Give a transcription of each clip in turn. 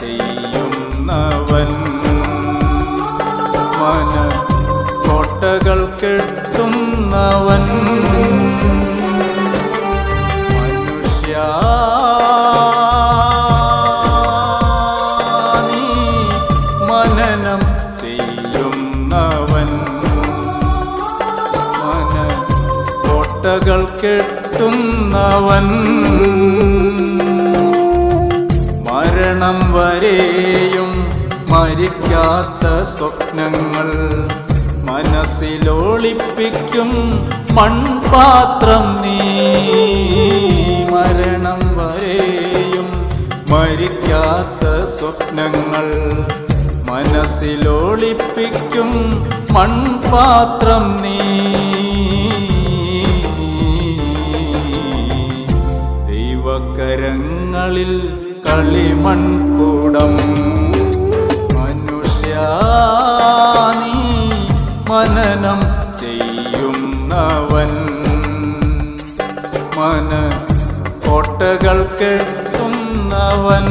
കെട്ടുന്നവൻ മന കോട്ടകൾ കെട്ടുന്നവൻ. മനുഷ്യ മനനം ചെയ്യുന്നവൻ. മന കോട്ടകൾ കെട്ടുന്നവൻ. വരെയും മരിക്കാത്ത സ്വപ്നങ്ങൾ മനസ്സിലൊളിപ്പിക്കും മൺപാത്രം നീ. മരണം വരെയും മരിക്കാത്ത സ്വപ്നങ്ങൾ മനസ്സിലൊളിപ്പിക്കും മൺപാത്രം നീ. ദൈവകരങ്ങളിൽ കളിമൺകൂടം. മനുഷ്യ നീ മനനം ചെയ്യുന്നവൻ. മന കോട്ടകൾ കെട്ടുന്നവൻ.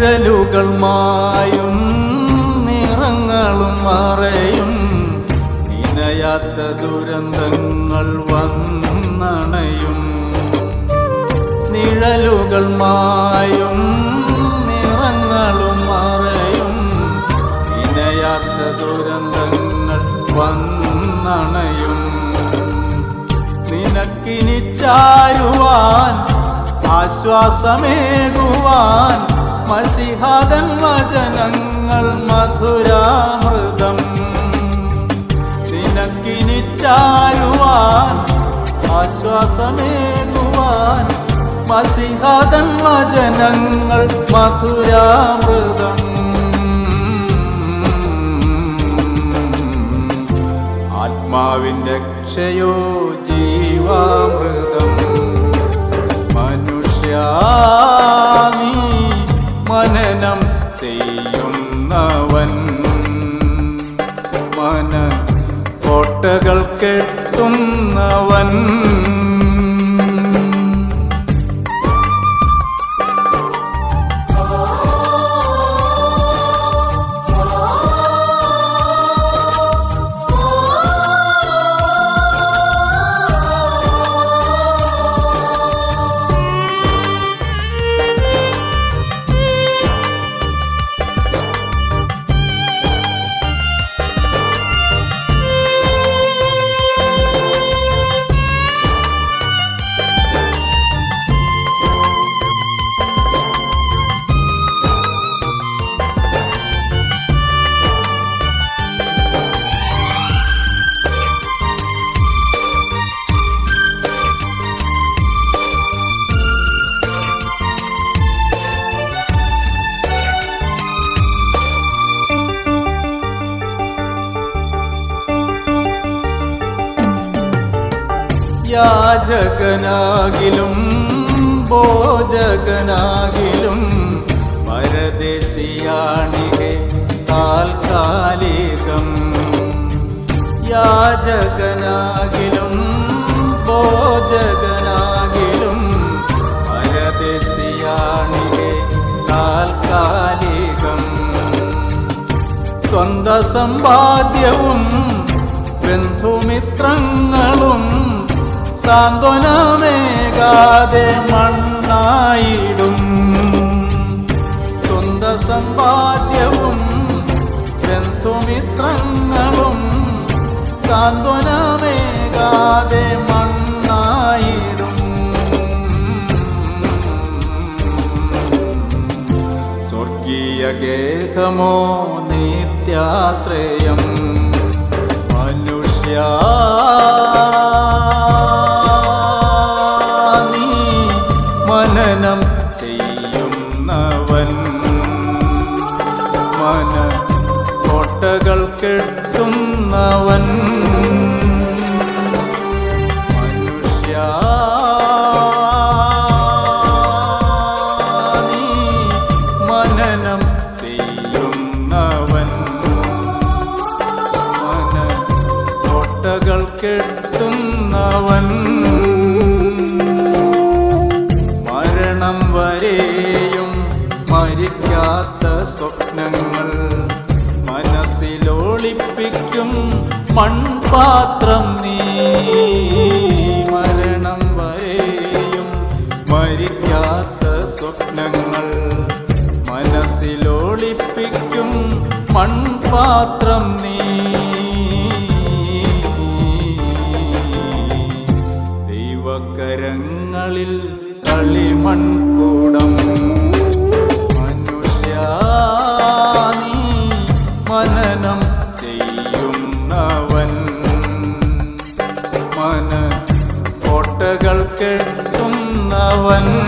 നിഴലുകൾ മായും നിറങ്ങളും മറയും. ഇനയാത്ത ദുരന്തങ്ങൾ വന്നണയും. നിഴലുകൾ മായും നിറങ്ങളും മറയും. ഇനയാത്ത ദുരന്തങ്ങൾ വന്നണയും. നിനക്കിനി ചാരുവാൻ ആശ്വാസമേകുവാൻ മസിഹാദൻ വചനങ്ങൾ മധുരാമൃതം. നിനക്കിനി ചാരുവാൻ ആശ്വാസമേകുവാൻ മസിഹാദൻ വചനങ്ങൾ മധുരാമൃതം. ആത്മാവിന്റെ രക്ഷയോ ജീവാമൃതം. ചെയ്യുന്നവൻ മന കോട്ടകൾ കെട്ടുന്നവൻ യാചകനാകിലും ഭോജകനാകിലും പരദേശിയാണികെ താൽക്കാലികം. യാചകനാകിലും ഭോജകനാകിലും പരദേശിയാണികെ താൽക്കാലികം. സ്വന്ത സമ്പാദ്യവും ബന്ധുമിത്രങ്ങളും സാന്ത്വനമേകാതെ മണ്ണായിടും. സ്വന്ത സമ്പാദ്യവും ബന്ധുമിത്രങ്ങളും സാന്ത്വനമേകാതെ മണ്ണായിടും. സ്വർഗീയ ഗേഹമോ നിത്യാശ്രയം മനുഷ്യ കെട്ടുന്നവൻ. മരണം വരെയും മരിക്കാത്ത സ്വപ്നങ്ങൾ മനസ്സിലൊളിപ്പിക്കും മൺപാത്രം നീ. മരണം വരെയും മരിക്കാത്ത സ്വപ്നങ്ങൾ മനസ്സിലൊളിപ്പിക്കും മൺപാത്രം നീ. ദൈവകരങ്ങളിൽ കളിമൺകൂടം. മനുഷ്യ മനനം ചെയ്യുന്നവൻ. മന കോട്ടകൾ കെട്ടുന്നവൻ.